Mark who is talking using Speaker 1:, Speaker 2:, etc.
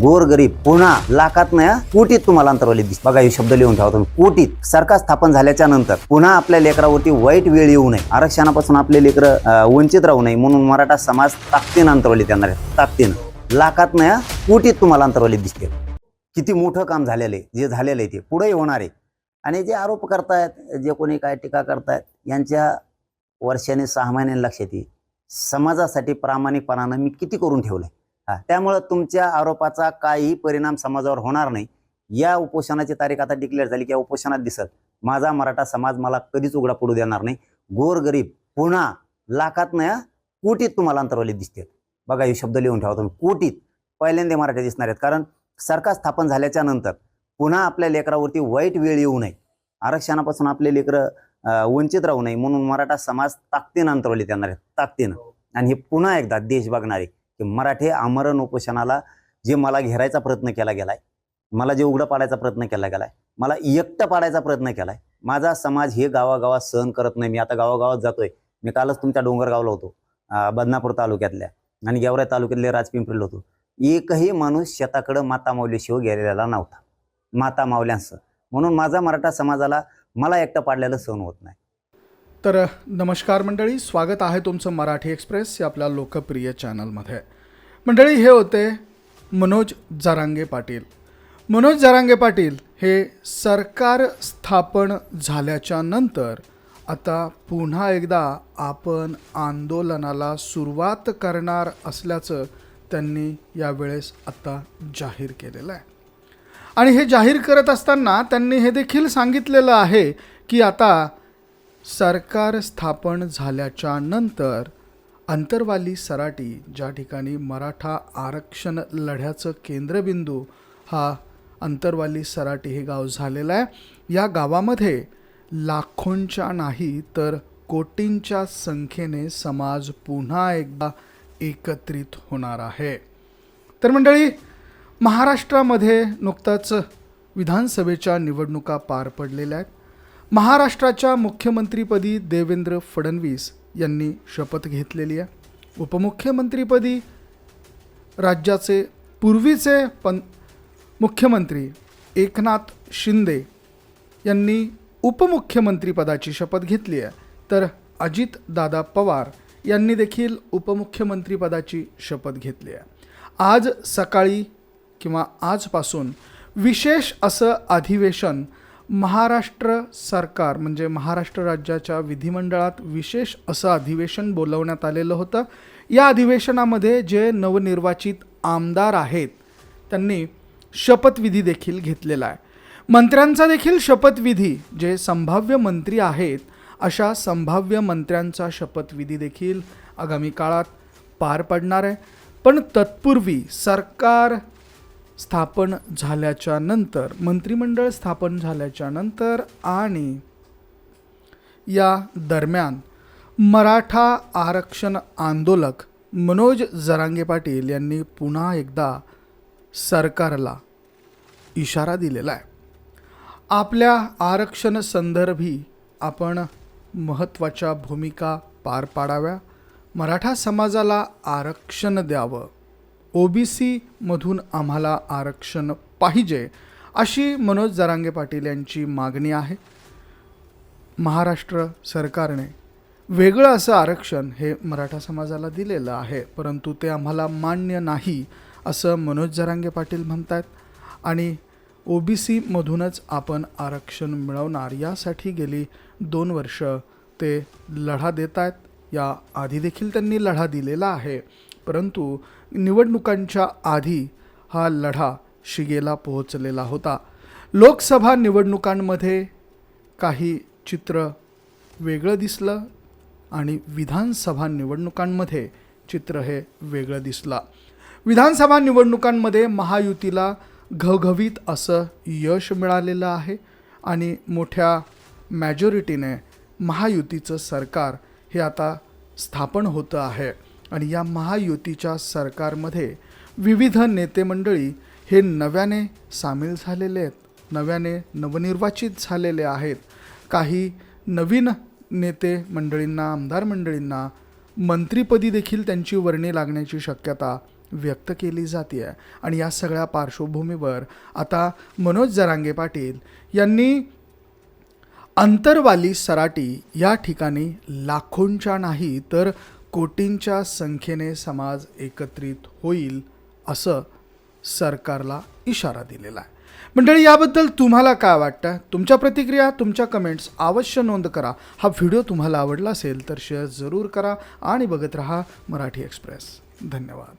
Speaker 1: गोरगरीब पुन्हा लाखात नाही कोटीत तुम्हाला अंतरवाली दिस बघा हे शब्द लिहून ठेवा तुम्ही. कोटीत सरकार स्थापन झाल्याच्यानंतर. पुन्हा आपल्या लेकरावरती वाईट वेळ येऊ नये. आरक्षणापासून आपले लेकर वंचित राहू नये. म्हणून मराठा समाज ताकदीनं अंतरवली देणार आहे. ताकदीनं. लाखात नाही कोटीत तुम्हाला अंतरवली दिसते. किती मोठं काम झालेलं आहे. जे झालेलं आहे ते पुढे होणार आहे. आणि जे आरोप करतायत जे कोणी काय टीका करतायत यांच्या वर्षाने सहा महिन्याने लक्षात येईल समाजासाठी प्रामाणिकपणानं मी किती करून ठेवलंय? आहे त्यामुळं तुमच्या आरोपाचा काही परिणाम समाजावर होणार नाही. या उपोषणाची तारीख आता डिक्लेअर झाली की या उपोषणात दिसत माझा मराठा समाज मला कधीच उघडा पडू देणार नाही. गोरगरीब पुन्हा लाखात नाही कोटीत तुम्हाला अंतरवली दिसते बघा हे शब्द लिहून ठेवा तुम्ही. कोटीत. पहिल्यांदा मराठी दिसणार आहेत. कारण सरकार स्थापन झाल्याच्यानंतर पुन्हा आपल्या लेकरावरती वाईट वेळ येऊ नये. आरक्षणापासून आपले लेकरं वंचित राहू नये. म्हणून मराठा समाज ताकदीनं अंतरवले देणार आहेत. ताकदीनं. आणि हे पुन्हा एकदा देश बघणारे की मराठी आमरण उपोषणाला जे मला घेरायचा प्रयत्न केला गेलाय मला जे उघडं पाडायचा प्रयत्न केला गेलाय मला एकटं पाडायचा प्रयत्न केलाय माझा समाज हे गावागावात सहन करत नाही. मी आता गावागावात जातोय. मी कालच तुमच्या डोंगरगावला होतो बदनापूर तालुक्यातल्या आणि गेवराई तालुक्यातले राजपिंपरीला होतो. एकही माणूस शेताकडं माता माऊलीशिवाय गेलेला नव्हता. माता माऊल्यांसह म्हणून माझा मराठा समाजाला मला एकटं पाडलेलं सहन होत नाही.
Speaker 2: तर नमस्कार मंडळी. स्वागत आहे तुमचं मराठी एक्सप्रेस या आपल्या लोकप्रिय चॅनलमध्ये. मंडळी हे होते मनोज जारांगे पाटील. मनोज जारांगे पाटील हे सरकार स्थापन झाल्याच्यानंतर आता पुन्हा एकदा आपण आंदोलनाला सुरुवात करणार असल्याचं त्यांनी यावेळेस आत्ता जाहीर केलेलं आहे. आणि हे जाहीर करत असताना त्यांनी हे देखील सांगितलेलं आहे की आता सरकार स्थापन झाल्याच्यानंतर अंतरवाली सराटी ज्या ठिकाणी मराठा आरक्षण लढ्याचं केंद्रबिंदू हा अंतरवाली सराटी हे गाव झालेलं आहे. या गावामध्ये लाखोंच्या नाही तर कोटींच्या संख्येने समाज पुन्हा एकदा एकत्रित होणार आहे. तर मंडळी महाराष्ट्रामध्ये नुकताच विधानसभेच्या निवडणुका पार पडलेल्या आहेत. महाराष्ट्राच्या मुख्यमंत्रीपदी देवेंद्र फडणवीस यांनी शपथ घेतलेली आहे. उपमुख्यमंत्रीपदी राज्याचे पूर्वीचे पं मुख्यमंत्री एकनाथ शिंदे यांनी उपमुख्यमंत्रीपदाची शपथ घेतली आहे. तर अजितदादा पवार यांनी देखील उपमुख्यमंत्रीपदाची शपथ घेतली आहे. आज सकाळी किंवा आजपासून विशेष असं अधिवेशन महाराष्ट्र सरकार म्हणजे महाराष्ट्र राज्याच्या विधिमंडळात विशेष असं अधिवेशन बोलवण्यात आलेलं होतं. या अधिवेशनामध्ये जे नवनिर्वाचित आमदार आहेत त्यांनी शपथविधी देखील घेतलेला आहे. मंत्र्यांचा देखील शपथविधी जे संभाव्य मंत्री आहेत अशा संभाव्य मंत्र्यांचा शपथविधी देखील आगामी काळात पार पडणार आहे. पण तत्पूर्वी सरकार स्थापन झाल्याच्यानंतर मंत्रिमंडळ स्थापन झाल्याच्यानंतर आणि या दरम्यान मराठा आरक्षण आंदोलक मनोज जरांगे पाटील यांनी पुन्हा एकदा सरकारला इशारा दिलेला आहे. आपल्या आरक्षण संदर्भी आपण महत्त्वाच्या भूमिका पार पाडाव्या. मराठा समाजाला आरक्षण द्यावं. ओ बी सीमधून आम्हाला आरक्षण पाहिजे अशी मनोज जरांगे पाटील यांची मागणी आहे. महाराष्ट्र सरकारने वेगळं असं आरक्षण हे मराठा समाजाला दिलेलं आहे परंतु ते आम्हाला मान्य नाही असं मनोज जरांगे पाटील म्हणतात आणि ओ बी सीमधूनच आपण आरक्षण मिळवणार यासाठी गेली दोन वर्ष ते लढा देत आहेत या आधी देखील त्यांनी लढा दिलेला आहे. परंतु निवडणुकांच्या आधी हा लढा शिगेला पोहोचलेला होता. लोकसभा निवडणुकांमध्ये काही चित्र वेगळं दिसलं आणि विधानसभा निवडणुकांमध्ये चित्र हे वेगळं दिसलं. विधानसभा निवडणुकांमध्ये महायुतीला घवघवीत असं यश मिळालेलं आहे आणि मोठ्या मॅजॉरिटीने महायुतीचं सरकार हे आता स्थापन होतं आहे. आणि या महायुतीच्या सरकारमध्ये विविध नेतेमंडळी हे नव्याने सामील झालेले आहेत नव्याने नवनिर्वाचित झालेले आहेत. काही नवीन नेते मंडळींना आमदार मंडळींना मंत्रिपदी देखील त्यांची वर्णी लागण्याची शक्यता व्यक्त केली जाते आहे आणि या सगळ्या पार्श्वभूमीवर आता मनोज जरांगे पाटील यांनी अंतरवाली सराटी या ठिकाणी लाखोंच्या नाही तर कोटींच्या संख्येने समाज एकत्रित होईल असं सरकारला इशारा दिलेला आहे. मंडळी याबद्दल तुम्हाला काय वाटतं? तुमच्या प्रतिक्रिया तुमच्या कमेंट्स अवश्य नोंद करा. हा व्हिडिओ तुम्हाला आवडला असेल तर शेअर जरूर करा आणि बघत रहा मराठी एक्सप्रेस धन्यवाद.